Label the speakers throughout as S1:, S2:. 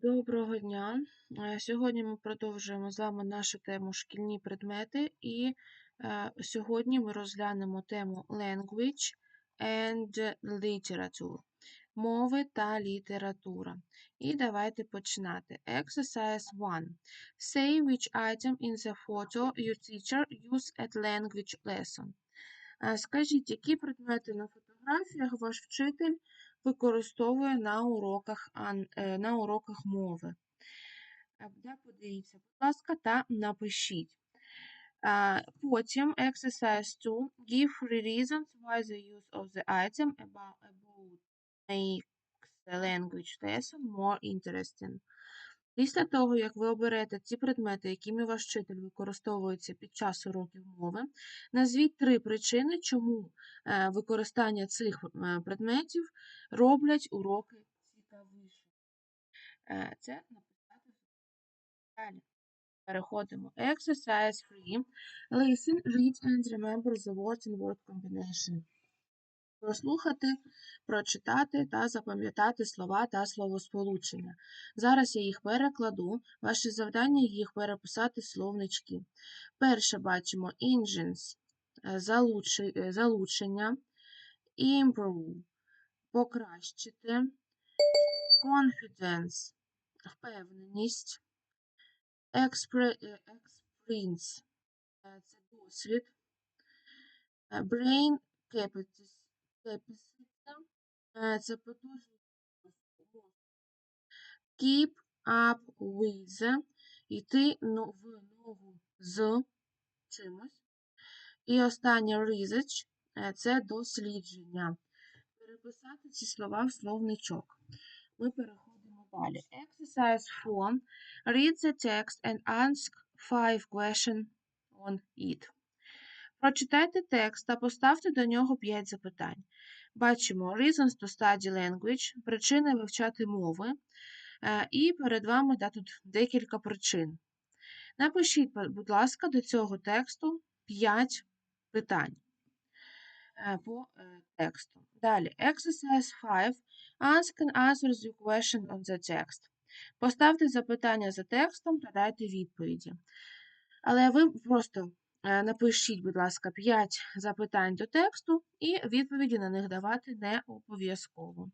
S1: Доброго дня! Е, Сьогодні ми продовжуємо з вами нашу тему шкільні предмети, і е, сьогодні ми розглянемо тему Language and Literature мови та література. І давайте починати. Exercise 1. Say which item in the photo your teacher used at language lesson. Е, Скажіть, які предмети на фотографіях ваш вчитель використовує на уроках, е, на уроках мови. Е, подивіться, будь ласка, та напишіть. Е, Потім exercise 2. Give three reasons why the use of the item about, about makes the language lesson more interesting. Після того, як ви оберете ці предмети, якими ваш вчитель використовується під час уроків мови, назвіть три причини, чому е, використання цих е, предметів роблять уроки цікавішими. Е, Це написати далі. Переходимо. Exercise 3. Listen, read and remember the words and word combination. Прослухати, прочитати та запам'ятати слова та словосполучення. Зараз я їх перекладу. Ваше завдання їх переписати словнички. Перше бачимо engines е, е, залучення, improve покращити, confidence впевненість, е, experience це досвід, brain capacity capacity, е, це потужність. Keep up with йти в ногу з чимось. І останнє research це дослідження. Переписати ці слова в словничок. Ми переходимо далі. Exercise 4. Read the text and ask five questions on it. Прочитайте текст та поставте до нього 5 запитань. Бачимо reasons to study language, причини вивчати мови. Е, І перед вами да, тут декілька причин. Напишіть, будь ласка, до цього тексту 5 питань е, по е, тексту. Далі, exercise 5. Ask and answer the question on the text. Поставте запитання за текстом та дайте відповіді. Але ви просто напишіть, будь ласка, 5 запитань до тексту і відповіді на них давати не обов'язково.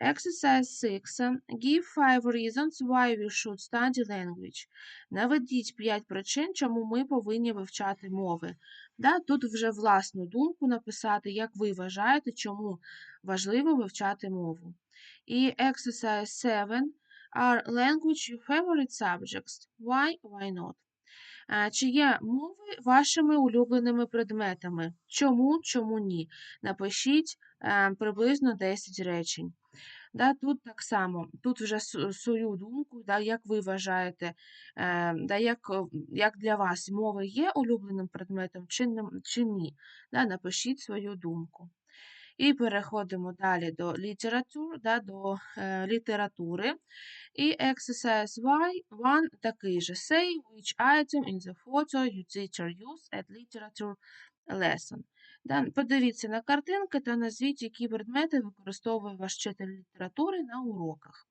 S1: Exercise 6. Give 5 reasons why we should study language. Наведіть 5 причин, чому ми повинні вивчати мови. Да, тут вже власну думку написати, як ви вважаєте, чому важливо вивчати мову. І exercise 7. Are language your favorite subjects? Why, why not? Е, Чи є мови вашими улюбленими предметами? Чому, чому ні? Напишіть е, приблизно 10 речень. Да, тут так само, тут вже свою думку, да, як ви вважаєте, е, да, як, як для вас мови є улюбленим предметом чи, чи ні. Да, напишіть свою думку. І переходимо далі до літератур, да, до е, літератури. І exercise Y1 такий же. Say which item in the photo your teacher used at literature lesson. Да, Подивіться на картинки та назвіть, які предмети використовує ваш вчитель літератури на уроках.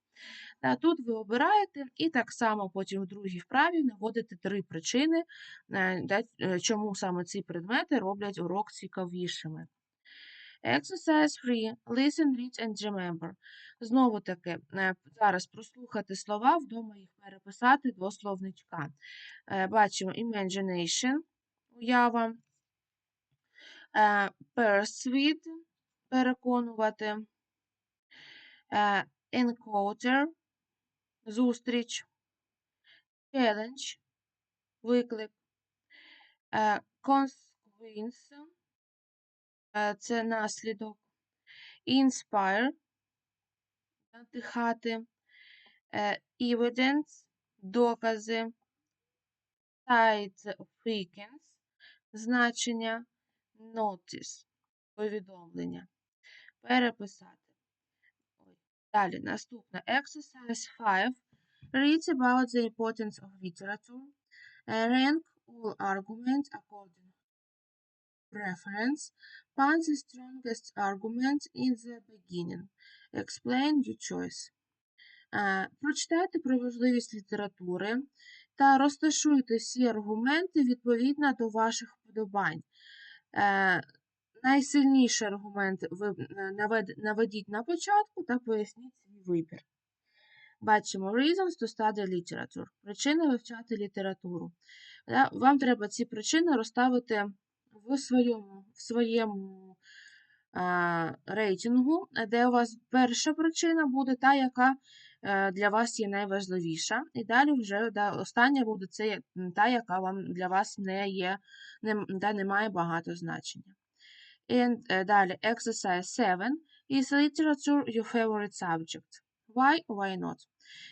S1: Да, тут ви обираєте і так само потім в другій вправі наводите три причини, е, да, е, чому саме ці предмети роблять урок цікавішими. Exercise 3. Listen, read and remember. Знову таки, е, зараз прослухати слова, вдома їх переписати до словничка. Е, Бачимо imagination, уява, е, persuade, переконувати, encounter, зустріч, challenge, виклик, consequence, це наслідок, inspire, надихати, е, evidence, докази, significance, значення, notice, повідомлення. Переписати. Далі, наступне. Exercise 5. Read about the importance of literature. Uh, rank all arguments according preference. Find the strongest argument in the beginning. Explain your choice. Е, Прочитайте про важливість літератури та розташуйте всі аргументи відповідно до ваших вподобань. Е, Найсильніший аргумент ви е, наведіть на початку та поясніть свій вибір. Бачимо reasons to study literature. Причини вивчати літературу. Вам треба ці причини розставити в своєму, в своєму а, рейтингу, де у вас перша причина буде та, яка е, для вас є найважливіша. І далі вже да, остання буде це та, яка вам для вас не є, не, м- не має багато значення. And е, далі exercise 7. Is literature your favorite subject? Why, why not?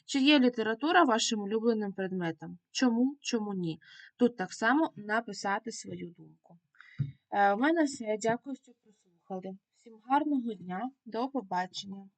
S1: Чи є література вашим улюбленим предметом? Чому, чому ні? Тут так само написати свою думку. Е, У мене все. Дякую, що прослухали. Всім гарного дня. До побачення.